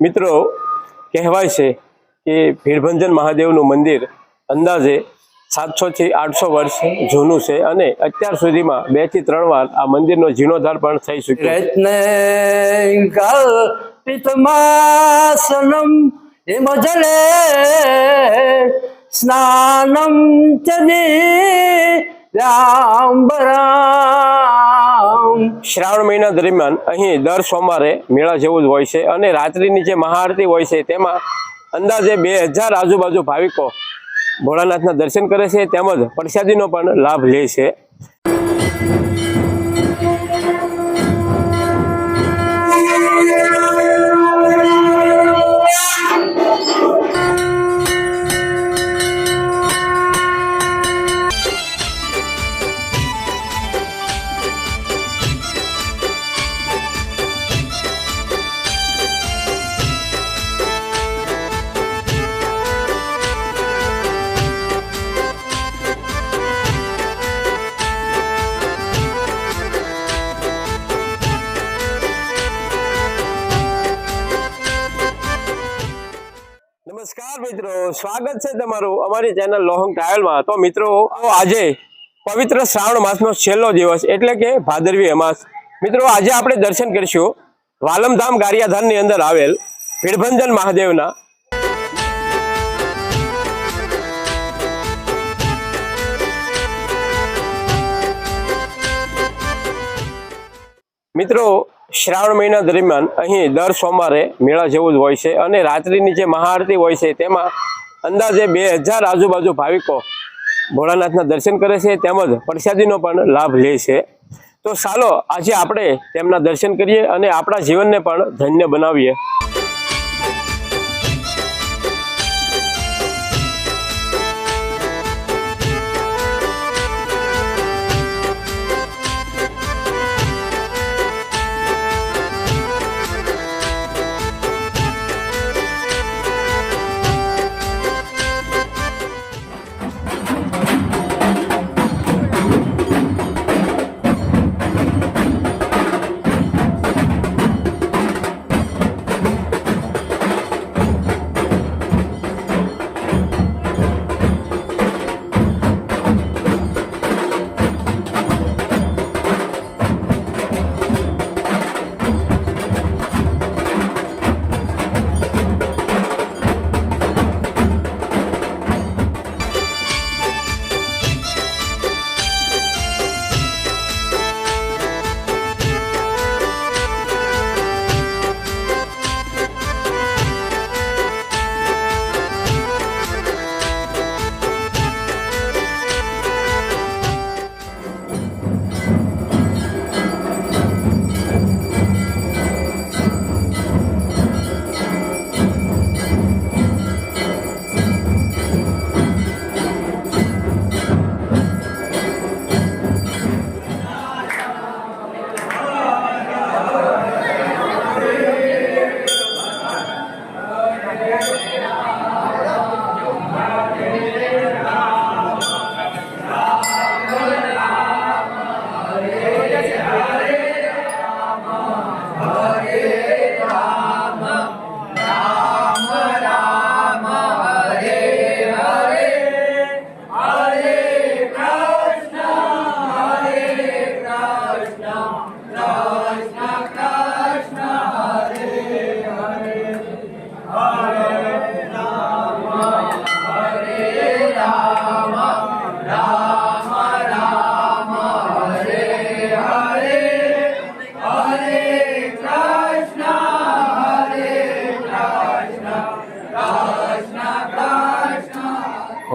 મિત્રો, કહેવાય છે કે ભીડભંજન મહાદેવનું મંદિર અંદાજે સાતસો થી આઠસો વર્ષ જૂનું છે અને અત્યાર સુધીમાં બેથી ત્રણ વાર આ મંદિરનો જીર્ણોદ્ધાર પણ થઈ ચુક્યો. રત્ને સ્નાનમ ચદીરાંબરામ શ્રાવણ મહિના દરમિયાન અહીં દર સોમવારે મેળા જેવું જ હોય છે અને રાત્રિની જે મહાઆરતી હોય છે, તેમાં અંદાજે બે હજાર આજુબાજુ ભાવિકો ભોળાનાથના દર્શન કરે છે, તેમજ પ્રસાદીનો પણ લાભ લે છે. સ્વાગત છે તમારું અમારી ચેનલ લોહંગ ટ્રાવેલમાં. તો મિત્રો આજે પવિત્ર શ્રાવણ માસનો છેલ્લો દિવસ એટલે કે ભાદરવી અમાસ મિત્રો, આજે આપણે દર્શન કરીશું વાલમધામ ગારિયાધારની અંદર આવેલ ભીડભંજન મહાદેવના. મિત્રો, શ્રાવણ મહિના દરમિયાન અહીં દર સોમવારે મેળા જેવું જ હોય છે અને રાત્રિની જે મહાઆરતી હોય છે તેમાં અંદાજે બે હજાર આજુબાજુ ભાવિકો ભોળાનાથના દર્શન કરે છે, તેમજ પ્રસાદીનો પણ લાભ લે છે. તો ચાલો, આજે આપણે તેમના દર્શન કરીએ અને આપણા જીવનને પણ ધન્ય બનાવીએ.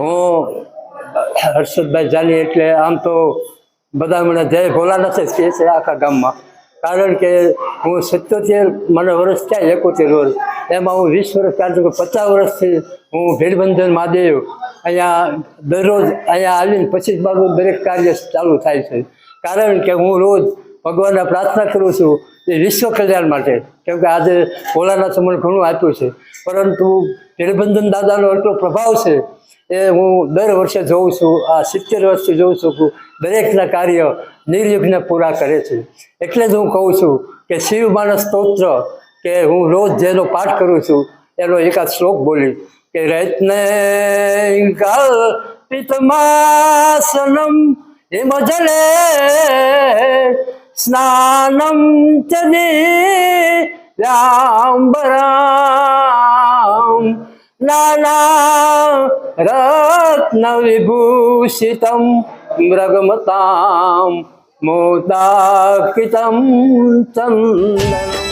હું હર્ષદભાઈ જાની એટલે આમ તો બધા મને જય ભોલાનાથ જ કહે છે આખા ગામમાં. કારણ કે હું સિત્તોતેર, મને વર્ષ થયા એકોતેર વર્ષ, એમાં હું વીસ વર્ષ, કારણ કે પચાસ વર્ષથી હું ભીડબંધન મહાદેવ અહીંયા દરરોજ અહીંયા આવીને પછી જ મારું દરેક કાર્ય ચાલુ થાય છે. કારણ કે હું રોજ ભગવાનને પ્રાર્થના કરું છું વિશ્વ કલ્યાણ માટે. કેમ કે આજે ભોલાનાથે સમય ઘણું આપ્યું છે. પરંતુ ભીડબંધન દાદાનો એટલો પ્રભાવ છે એ હું દર વર્ષે જોઉં છું, આ સિત્તેર વર્ષથી જોઉં છું દરેકના કાર્ય નિર્વિઘ્ન પૂરા કરે છે. એટલે જ હું કહું છું કે શિવ માનસ સ્તોત્ર, કે હું રોજ જેનો પાઠ કરું છું, એનો એકાદ શ્લોક બોલી, કે રત્ને પિતમાસનમ હિમ స్నానం చది రాంబరాం నానా రత్న విభూషితం మృగమతాం మోదాకితం చందనం.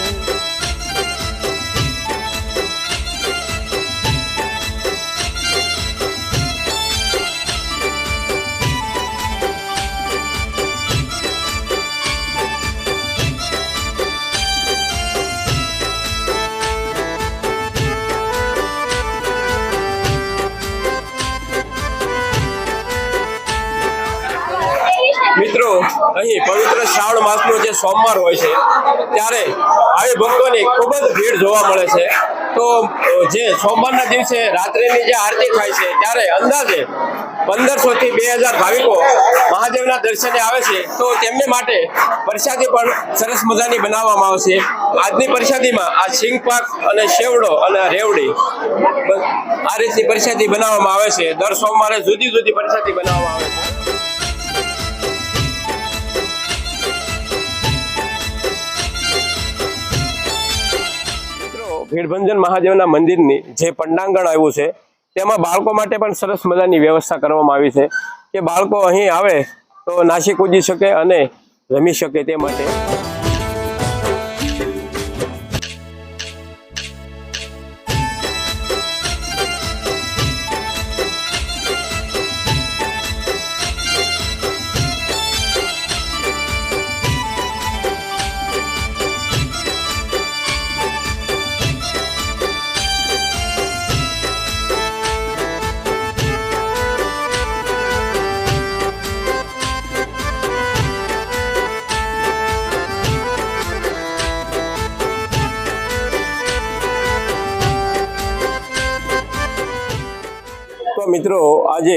અહીં પવિત્ર શ્રાવણ માસનો જે સોમવાર હોય છે, ત્યારે આવી ભક્તોની ખૂબ જ ભીડ જોવા મળે છે. તો જે સોમવારના દિવસે રાત્રિની જે આરતી થાય છે, ત્યારે અંદાજે પંદરસો થી બે હજાર ભાવિકો મહાદેવના દર્શને આવે છે. તો તેમને માટે પ્રસાદી પણ સરસ મજાની બનાવવામાં આવશે. આજની પ્રસાદીમાં આ સિંગ પાક અને શેવડો અને રેવડી આ રીતની પ્રસાદી બનાવવામાં આવે છે. દર સોમવારે જુદી જુદી પ્રસાદી બનાવવામાં આવે છે. ભીડભંજન મહાદેવના મંદિરની જે પંડાંગણ આવ્યું છે, તેમાં બાળકો માટે પણ સરસ મજાની વ્યવસ્થા કરવામાં આવી છે. કે બાળકો અહીં આવે તો નાસી કૂદી શકે અને રમી શકે તે માટે. તો મિત્રો, આજે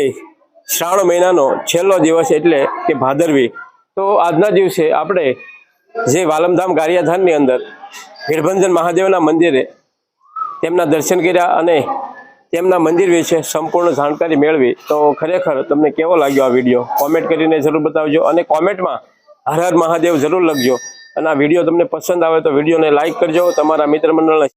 શ્રાવણ મહિનાનો છેલ્લો દિવસ એટલે કે ભાદરવી. તો આજના દિવસે આપણે જે વાલમધામ ગારિયાધામની અંદર ભીડભંજન મહાદેવના મંદિરે તેમના દર્શન કર્યા અને તેમના મંદિર વિશે સંપૂર્ણ જાણકારી મેળવી. તો ખરેખર તમને કેવો લાગ્યો આ વીડિયો? કોમેન્ટ કરીને જરૂર બતાવજો અને કોમેન્ટમાં હર હર મહાદેવ જરૂર લખજો. અને આ વીડિયો તમને પસંદ આવે તો વિડીયોને લાઇક કરજો. તમારા મિત્ર મંડળને